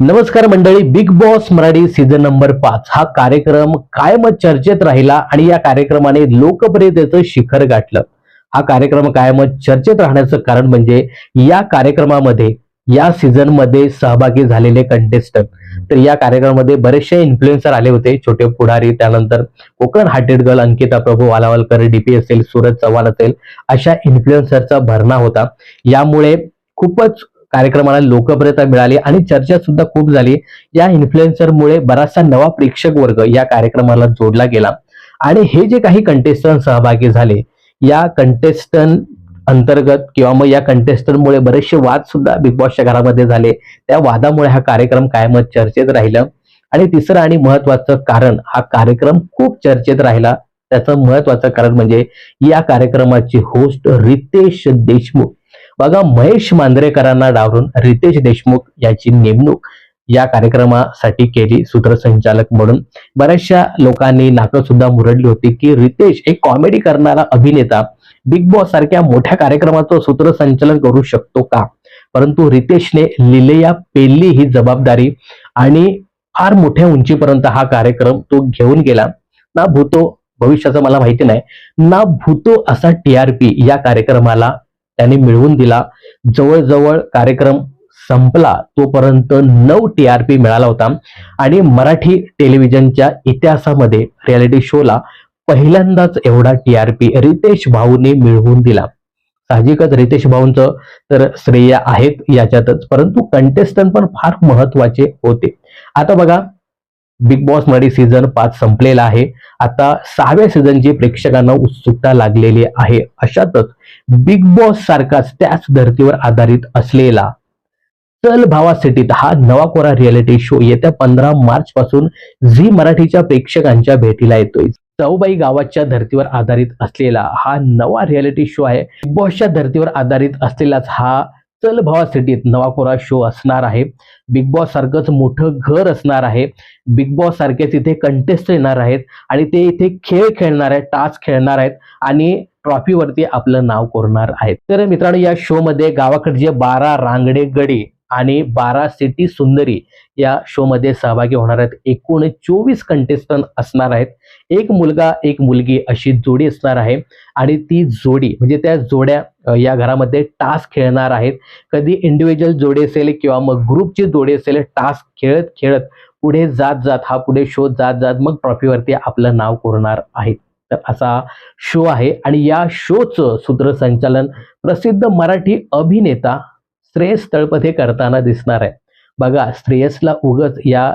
नमस्कार मंडळी Bigg Boss Marathi season number पाच. हा कार्यक्रम कायम चर्चेत राहिला आणि या कार्यक्रमाने लोकप्रियतेचं शिखर गाठलं. हा कार्यक्रम कायम चर्चेत राहण्याचं कारण म्हणजे या कार्यक्रमामध्ये या सीझनमध्ये सहभागी झालेले कंटेस्टंट तर या कार्यक्रमामध्ये बरेचसे इन्फ्लुएन्सर आले होते छोटे पुढारी त्यानंतर Konkan hearted girl Ankita Prabhu Walawalkar DP असेल सूरज चव्हाण असेल अशा इन्फ्लुएन्सरचा भरणा होता. यामुळे खूपच कार्यक्रमाला लोकप्रियता मिळाली आणि चर्चा सुद्धा खूप झाली. या इन्फ्लुएन्सरमुळे बराचसा नवा प्रेक्षक वर्ग या कार्यक्रमाला जोडला गेला. आणि हे जे काही कंटेस्टंट सहभागी झाले या कंटेस्टंट अंतर्गत किंवा मग या कंटेस्टंटमुळे बरेचसे वाद सुद्धा बिग बॉसच्या घरामध्ये झाले. त्या वादामुळे हा कार्यक्रम कायमच चर्चेत राहिलं. आणि तिसरं आणि महत्वाचं कारण हा कार्यक्रम खूप चर्चेत राहिला. त्याचं महत्वाचं कारण म्हणजे या कार्यक्रमाची होस्ट रितेश देशमुख. बघा महेश मांजरेकरांना डावरून रितेश देशमुख याची नेमणूक या कार्यक्रमासाठी केली सूत्रसंचालक म्हणून. बऱ्याचशा लोकांनी नाकं सुद्धा मुरडली होती की रितेश एक कॉमेडी करणारा अभिनेता बिग बॉस सारख्या मोठ्या कार्यक्रमाचं सूत्रसंचालन करू शकतो का? परंतु रितेशने लिलेया पेल्ली ही जबाबदारी आणि फार मोठ्या उंचीपर्यंत हा कार्यक्रम तो घेऊन गेला. ना भूतो भविष्याचं मला माहिती नाही. ना भूतो असा टीआरपी या कार्यक्रमाला त्यांनी मिळवून दिला. जवळजवळ कार्यक्रम संपला तोपर्यंत नऊ टी आर पी मिळाला होता. आणि मराठी टेलिव्हिजनच्या इतिहासामध्ये रियालिटी शोला पहिल्यांदाच एवढा टी आर पी रितेश भाऊने मिळवून दिला. साहजिकच रितेश भाऊंचं तर श्रेय आहेत याच्यातच परंतु कंटेस्टंट पण फार महत्त्वाचे होते. आता बघा बिग बॉस मराठी सीझन पाच संपलेला आहे. आता सहाव्या सीझनची प्रेक्षकांना उत्सुकता लागलेली आहे. अशातच बिग बॉस सारखाच त्याच धर्तीवर आधारित असलेला चल भावा सिटीत हा नवा कोरा रियालिटी शो येत्या पंधरा मार्च पासून झी मराठीच्या प्रेक्षकांच्या भेटीला येतोय. चौबाई गावाच्या धर्तीवर आधारित असलेला हा नवा रियालिटी शो आहे. बिग बॉसच्या धर्तीवर आधारित असलेलाच हा चल भावा सिटीत नवा कोरा शो असणार आहे. बिग बॉस सारखंच मोठं घर असणार आहे. बिग बॉस सारखेच इथे कंटेस्ट येणार आहेत आणि ते इथे खेळ खेळणार आहेत टास्क खेळणार आहेत आणि ट्रॉफीवरती आपलं नाव कोरणार आहेत. तर मित्रांनो या शो मध्ये गावाकडचे बारा रांगडे गडी आणि बारा सिटी सुंदरी या शोमध्ये सहभागी होणार आहेत. एकूण चोवीस कंटेस्टंट असणार आहेत. एक मुलगा एक मुलगी अशी जोडी असणार आहे. आणि ती जोडी म्हणजे त्या जोड्या या घरामध्ये टास्क खेळणार आहेत. कधी इंडिव्हिज्युअल जोडी असेल किंवा मग ग्रुपची जोडी असेल टास्क खेळत खेळत पुढे जात जात हा पुढे शो जात जात मग ट्रॉफीवरती आपलं नाव कोरणार आहेत. तर असा शो आहे. आणि या शोचं सूत्रसंचालन प्रसिद्ध मराठी अभिनेता श्रेयस तळपथे करताना दिसणार आहे. बघा श्रेयसला उगच या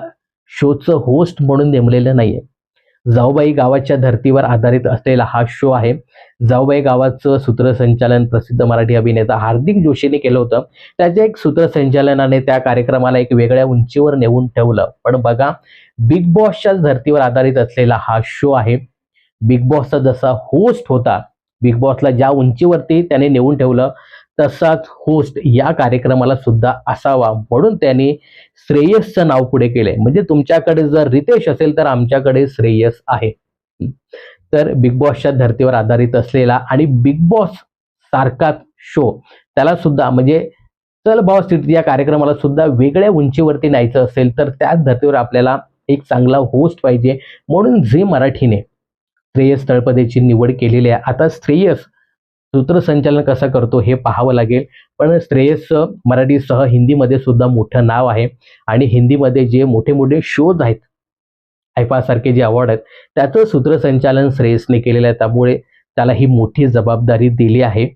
शोचं होस्ट म्हणून नेमलेलं नाहीये. जाऊबाई गावाच्या धर्तीवर आधारित असलेला हा शो आहे. जाऊबाई गावाचं सूत्रसंचालन प्रसिद्ध मराठी अभिनेता हार्दिक जोशीने केलं होतं. त्याच्या एक सूत्रसंचालनाने त्या कार्यक्रमाला एक वेगळ्या उंचीवर नेऊन ठेवलं. पण बघा बिग बॉसच्याच धर्तीवर आधारित असलेला हा शो आहे. बिग बॉसचा जसा होस्ट होता बिग बॉसला ज्या उंचीवरती त्याने नेऊन ठेवलं तसाच होस्ट या कार्यक्रमाला सुद्धा असावा. म्हणून त्यांनी श्रेयसचं नाव पुढे केलंय. म्हणजे तुमच्याकडे जर रितेश असेल तर आमच्याकडे श्रेयस आहे. तर बिग बॉसच्या धर्तीवर आधारित असलेला आणि बिग बॉस सारखाच शो त्याला सुद्धा म्हणजे चल बॉस सिटी या कार्यक्रमाला सुद्धा वेगळ्या उंचीवरती न्यायचं असेल तर त्याच धर्तीवर आपल्याला एक चांगला होस्ट पाहिजे. म्हणून झी मराठीने श्रेयस तळपदेची निवड केलेली आहे. आता श्रेयस सूत्रसंचालन कसं करतो हे पाहावं लागेल. पण श्रेयस मराठीसह हिंदीमध्ये सुद्धा मोठं नाव आहे. आणि हिंदीमध्ये जे मोठे मोठे शोज आहेत आयफासारखे जे अवॉर्ड आहेत त्याचं सूत्रसंचालन श्रेयसने केलेलं आहे. त्यामुळे त्याला ही मोठी जबाबदारी दिली आहे.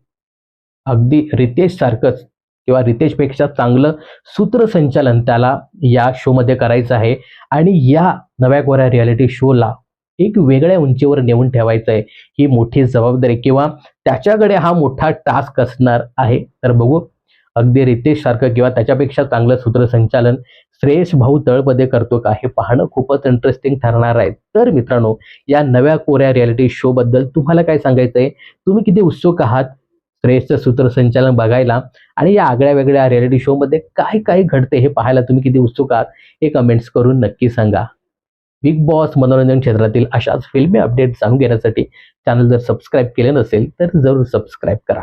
अगदी रितेश सारखंच किंवा रितेशपेक्षा चांगलं सूत्रसंचालन त्याला या शोमध्ये करायचं आहे. आणि या नव्या कोऱ्या रियालिटी शोला एक वेगळ्या उंचीवर नेऊन ठेवायचं आहे. ही मोठी जबाबदारी किंवा त्याच्याकडे हा मोठा टास्क असणार आहे. तर बघू. अगदी रितेश सारखं किंवा त्याच्यापेक्षा चांगलं सूत्रसंचालन श्रेयस भाऊ तळपदे करतो का? हे पाहणं खूपच इंटरेस्टिंग ठरणार आहे. तर मित्रांनो या नव्या कोऱ्या रियालिटी शो बद्दल तुम्हाला काय सांगायचं आहे तुम्ही किती उत्सुक आहात? श्रेयसचं सूत्रसंचालन बघायला आणि या आगळ्या वेगळ्या रियालिटी शो मध्ये काय काय घडते हे पाहायला तुम्ही किती उत्सुक आहात? हे कमेंट्स करून नक्की सांगा. बिग बॉस मनोरंजन क्षेत्रातील अशाच फिल्मी अपडेट जाणून घेण्यासाठी चॅनल जर सबस्क्राईब केले नसेल तर जरूर सबस्क्राईब करा.